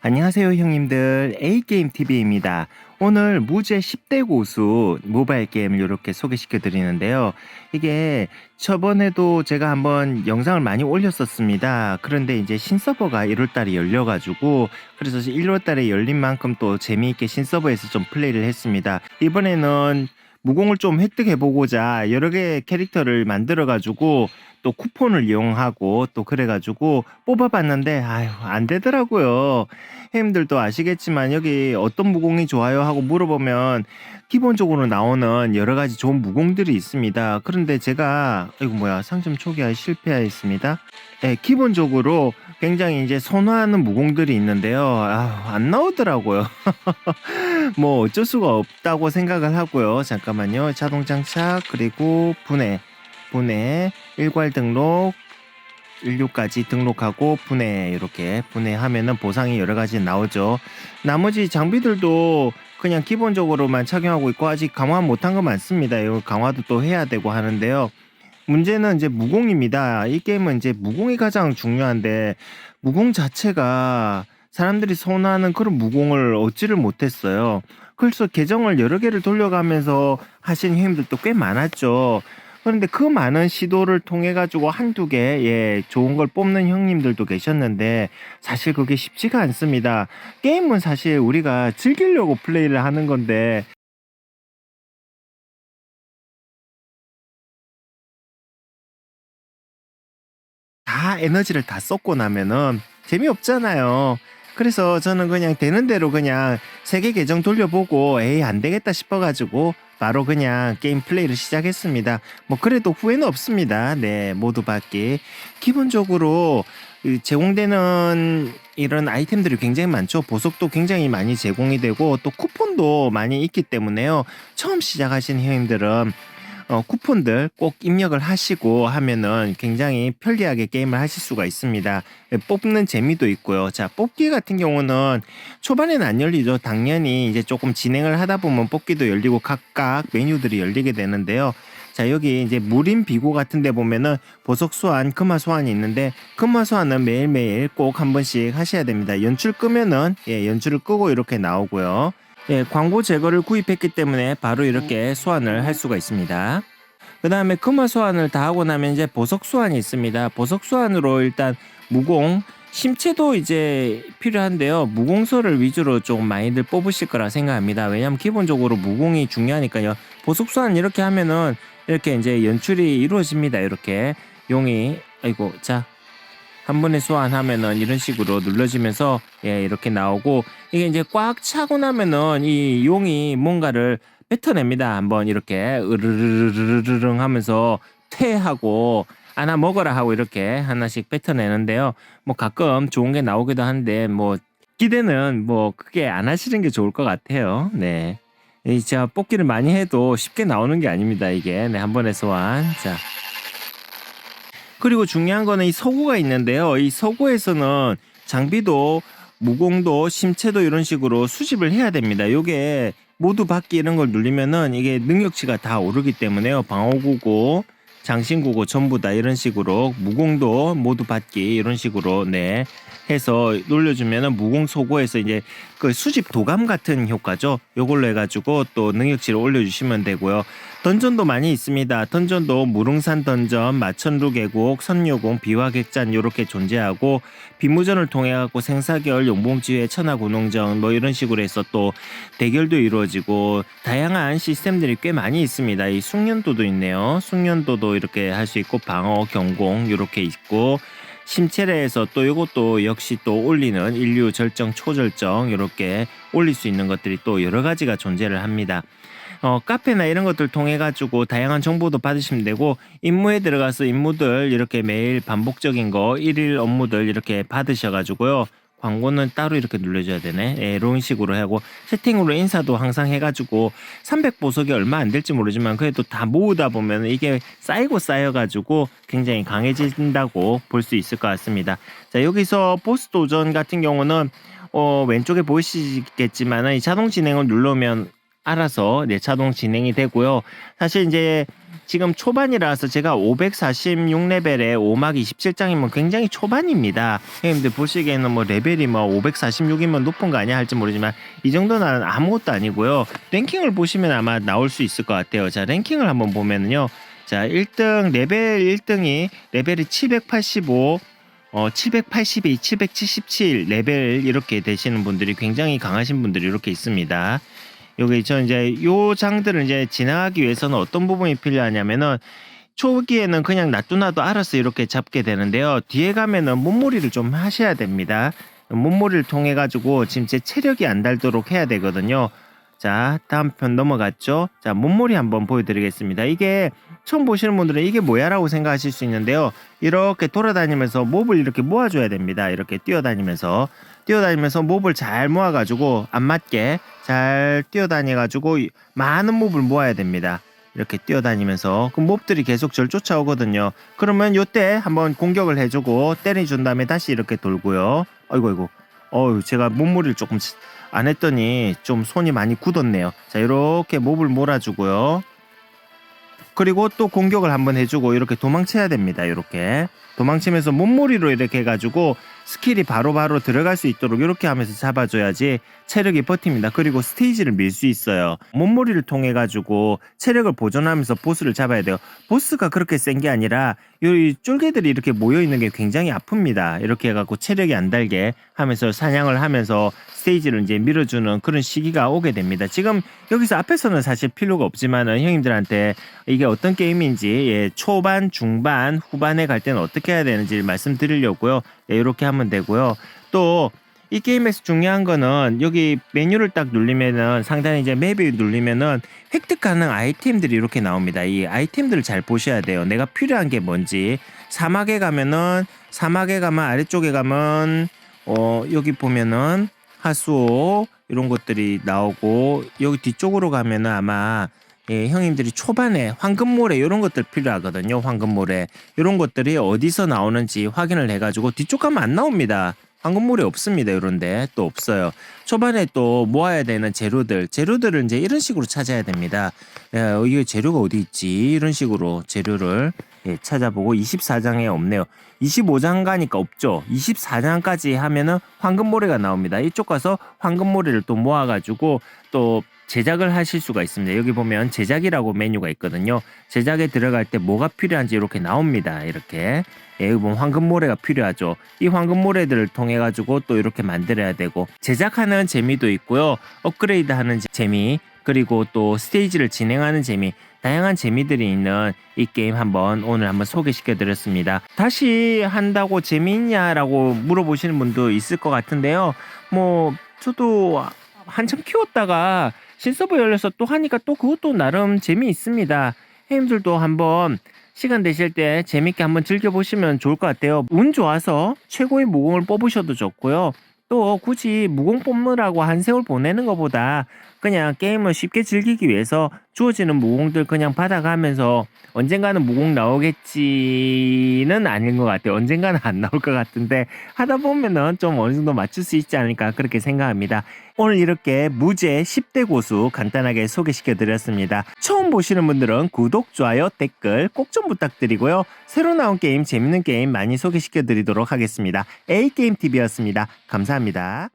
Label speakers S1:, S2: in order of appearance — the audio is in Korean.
S1: 안녕하세요 형님들 A게임TV입니다. 오늘 무제 10대 고수 모바일 게임을 이렇게 소개시켜 드리는데요. 이게 저번에도 제가 한번 영상을 많이 올렸었습니다. 그런데 이제 신서버가 1월달에 열려가지고 그래서 1월달에 열린 만큼 또 재미있게 신서버에서 좀 플레이를 했습니다. 이번에는 무공을 좀 획득해보고자 여러 개의 캐릭터를 만들어가지고 또 쿠폰을 이용하고 또 그래가지고 뽑아봤는데 아유 안 되더라고요. 형님들도 아시겠지만 여기 어떤 무공이 좋아요 하고 물어보면 기본적으로 나오는 여러 가지 좋은 무공들이 있습니다. 그런데 제가 이거 뭐야 상점 초기화에 실패하였습니다. 네, 기본적으로 굉장히 이제 선호하는 무공들이 있는데요. 아, 안 나오더라고요. 뭐 어쩔 수가 없다고 생각을 하고요. 잠깐만요. 자동 장착 그리고 분해 분해 일괄 등록 인류까지 등록하고 분해 이렇게 분해하면은 보상이 여러 가지 나오죠. 나머지 장비들도 그냥 기본적으로만 착용하고 있고 아직 강화 못한 거 많습니다. 이거 강화도 또 해야 되고 하는데요. 문제는 이제 무공입니다. 이 게임은 이제 무공이 가장 중요한데 무공 자체가 사람들이 선호하는 그런 무공을 얻지를 못했어요. 그래서 계정을 여러 개를 돌려가면서 하신 형님들도 꽤 많았죠. 그런데 그 많은 시도를 통해 가지고 한두 개 예, 좋은 걸 뽑는 형님들도 계셨는데 사실 그게 쉽지가 않습니다. 게임은 사실 우리가 즐기려고 플레이를 하는 건데 다 에너지를 다 쏟고 나면은 재미없잖아요. 그래서 저는 그냥 되는 대로 그냥 세개 계정 돌려보고 에이 안 되겠다 싶어 가지고 바로 그냥 게임 플레이를 시작했습니다. 뭐 그래도 후회는 없습니다. 네 모두 받기 기본적으로 이 제공되는 이런 아이템들이 굉장히 많죠. 보석도 굉장히 많이 제공이 되고 또 쿠폰도 많이 있기 때문에요. 처음 시작하신 형님들은 어, 쿠폰들 꼭 입력을 하시고 하면은 굉장히 편리하게 게임을 하실 수가 있습니다. 예, 뽑는 재미도 있고요. 자, 뽑기 같은 경우는 초반에는 안 열리죠. 당연히 이제 조금 진행을 하다 보면 뽑기도 열리고 각각 메뉴들이 열리게 되는데요. 자, 여기 이제 무림 비고 같은 데 보면은 보석 소환, 금화 소환이 있는데 금화 소환은 매일매일 꼭 한 번씩 하셔야 됩니다. 연출 끄면은 예, 연출을 끄고 이렇게 나오고요. 예, 광고 제거를 구입했기 때문에 바로 이렇게 소환을 할 수가 있습니다. 그 다음에 금화 소환을 다 하고 나면 이제 보석 소환이 있습니다. 보석 소환으로 일단 무공, 심체도 이제 필요한데요. 무공서를 위주로 좀 많이들 뽑으실 거라 생각합니다. 왜냐하면 기본적으로 무공이 중요하니까요. 보석 소환 이렇게 하면은 이렇게 이제 연출이 이루어집니다. 이렇게 용이 아이고 자 한 번에 소환하면은 이런 식으로 눌러지면서 예 이렇게 나오고 이게 이제 꽉 차고 나면은 이 용이 뭔가를 뱉어냅니다. 한번 이렇게 으르르르르릉 하면서 퇴하고 하나 먹어라 하고 이렇게 하나씩 뱉어내는데요. 뭐 가끔 좋은 게 나오기도 한데 뭐 기대는 뭐 크게 안 하시는 게 좋을 것 같아요. 네. 이 제가 뽑기를 많이 해도 쉽게 나오는 게 아닙니다. 이게 네, 한 번에 소환. 자. 그리고 중요한 거는 이 서구가 있는데요. 이 서구에서는 장비도 무공도 심체도 이런 식으로 수집을 해야 됩니다. 요게 모두 받기 이런 걸 누르면은 이게 능력치가 다 오르기 때문에요. 방어구고 장신구고 전부 다 이런 식으로 무공도 모두 받기 이런 식으로 네 해서 눌러주면은 무공 소고에서 이제 그 수집 도감 같은 효과죠. 요걸로 해가지고 또 능력치를 올려주시면 되고요. 던전도 많이 있습니다. 던전도 무릉산 던전, 마천루 계곡, 선유공, 비화객잔 요렇게 존재하고 비무전을 통해 갖고 생사결, 용봉지회, 천하군홍전 뭐 이런 식으로 해서 또 대결도 이루어지고 다양한 시스템들이 꽤 많이 있습니다. 이 숙련도도 있네요. 숙련도도 이렇게 할 수 있고 방어, 경공 요렇게 있고 심체레에서 또 이것도 역시 또 올리는 인류 절정, 초절정 이렇게 올릴 수 있는 것들이 또 여러 가지가 존재를 합니다. 어, 카페나 이런 것들 통해 가지고 다양한 정보도 받으시면 되고 임무에 들어가서 임무들 이렇게 매일 반복적인 거 일일 업무들 이렇게 받으셔 가지고요. 광고는 따로 이렇게 눌러줘야 되네. 예, 이런 식으로 하고 채팅으로 인사도 항상 해가지고 300 보석이 얼마 안 될지 모르지만 그래도 다 모으다 보면 이게 쌓이고 쌓여가지고 굉장히 강해진다고 볼 수 있을 것 같습니다. 자 여기서 보스 도전 같은 경우는 어, 왼쪽에 보이시겠지만 이 자동 진행을 누르면 알아서 네, 자동 진행이 되고요. 사실 이제 지금 초반이라서 제가 546레벨에 5막 27장이면 굉장히 초반입니다. 형님들 보시기에는 뭐 레벨이 뭐 546이면 높은 거 아니야 할지 모르지만 이 정도는 아무것도 아니고요. 랭킹을 보시면 아마 나올 수 있을 것 같아요. 자, 랭킹을 한번 보면은요. 자, 1등 레벨 1등이 레벨이 785 어, 782, 777 레벨 이렇게 되시는 분들이 굉장히 강하신 분들이 이렇게 있습니다. 여기 저 이제 요 장들을 이제 진행하기 위해서는 어떤 부분이 필요하냐면은 초기에는 그냥 놔두나도 알아서 이렇게 잡게 되는데요. 뒤에 가면은 몸무리를 좀 하셔야 됩니다. 몸무리를 통해 가지고 지금 제 체력이 안 달도록 해야 되거든요. 자, 다음 편 넘어갔죠? 자, 몸무리 한번 보여드리겠습니다. 이게 처음 보시는 분들은 이게 뭐야라고 생각하실 수 있는데요. 이렇게 돌아다니면서 몹을 이렇게 모아줘야 됩니다. 이렇게 뛰어다니면서 뛰어다니면서 몹을 잘 모아가지고 안 맞게 잘 뛰어다녀가지고 많은 몹을 모아야 됩니다. 이렇게 뛰어다니면서 그 몹들이 계속 절 쫓아오거든요. 그러면 요때 한번 공격을 해주고 때려준 다음에 다시 이렇게 돌고요. 아이고 아이고. 어유 제가 몸무리를 조금 안 했더니 좀 손이 많이 굳었네요. 자 이렇게 몹을 몰아주고요. 그리고 또 공격을 한번 해주고 이렇게 도망쳐야 됩니다. 이렇게 도망치면서 몸무리로 이렇게 해가지고 스킬이 바로 바로 들어갈 수 있도록 이렇게 하면서 잡아줘야지 체력이 버팁니다. 그리고 스테이지를 밀 수 있어요. 몸무리를 통해 가지고 체력을 보존하면서 보스를 잡아야 돼요. 보스가 그렇게 센 게 아니라 이 쫄개들이 이렇게 모여 있는 게 굉장히 아픕니다. 이렇게 해갖고 체력이 안 달게 하면서 사냥을 하면서 스테이지를 이제 밀어주는 그런 시기가 오게 됩니다. 지금 여기서 앞에서는 사실 필요가 없지만은 형님들한테 이게 어떤 게임인지 예, 초반, 중반, 후반에 갈 때는 어떻게 해야 되는지 말씀드리려고요. 예, 이렇게 하면 되고요. 또 이 게임에서 중요한 거는 여기 메뉴를 딱 누르면은 상단에 이제 맵을 누르면은 획득 가능 아이템들이 이렇게 나옵니다. 이 아이템들을 잘 보셔야 돼요. 내가 필요한 게 뭔지. 사막에 가면은 사막에 가면 아래쪽에 가면 어 여기 보면은 하수오 이런 것들이 나오고 여기 뒤쪽으로 가면은 아마 예, 형님들이 초반에 황금모래 이런 것들 필요하거든요. 황금모래 이런 것들이 어디서 나오는지 확인을 해가지고 뒤쪽 가면 안 나옵니다. 황금모래 없습니다. 이런데 또 없어요. 초반에 또 모아야 되는 재료들, 재료들을 이제 이런 식으로 찾아야 됩니다. 예, 이게 재료가 어디 있지? 이런 식으로 재료를 예, 찾아보고 24장에 없네요. 25장 가니까 없죠. 24장까지 하면은 황금모래가 나옵니다. 이쪽 가서 황금모래를 또 모아가지고 또 제작을 하실 수가 있습니다. 여기 보면 제작이라고 메뉴가 있거든요. 제작에 들어갈 때 뭐가 필요한지 이렇게 나옵니다. 이렇게. 예, 여기 보면 황금모래가 필요하죠. 이 황금모래들을 통해 가지고 또 이렇게 만들어야 되고 제작하는 재미도 있고요. 업그레이드 하는 재미 그리고 또 스테이지를 진행하는 재미 다양한 재미들이 있는 이 게임 한번 오늘 한번 소개시켜 드렸습니다. 다시 한다고 재미있냐라고 물어보시는 분도 있을 것 같은데요. 뭐 저도 한참 키웠다가 신서버 열려서 또 하니까 또 그것도 나름 재미 있습니다. 형님들도 한번 시간 되실 때 재밌게 한번 즐겨보시면 좋을 것 같아요. 운 좋아서 최고의 무공을 뽑으셔도 좋고요. 또 굳이 무공 뽑느라고 한 세월 보내는 것보다 그냥 게임을 쉽게 즐기기 위해서 주어지는 무공들 그냥 받아가면서 언젠가는 무공 나오겠지는 아닌 것 같아요. 언젠가는 안 나올 것 같은데 하다 보면은 좀 어느 정도 맞출 수 있지 않을까 그렇게 생각합니다. 오늘 이렇게 무제 10대 고수 간단하게 소개시켜 드렸습니다. 처음 보시는 분들은 구독, 좋아요, 댓글 꼭 좀 부탁드리고요. 새로 나온 게임, 재밌는 게임 많이 소개시켜 드리도록 하겠습니다. A게임TV였습니다. 감사합니다.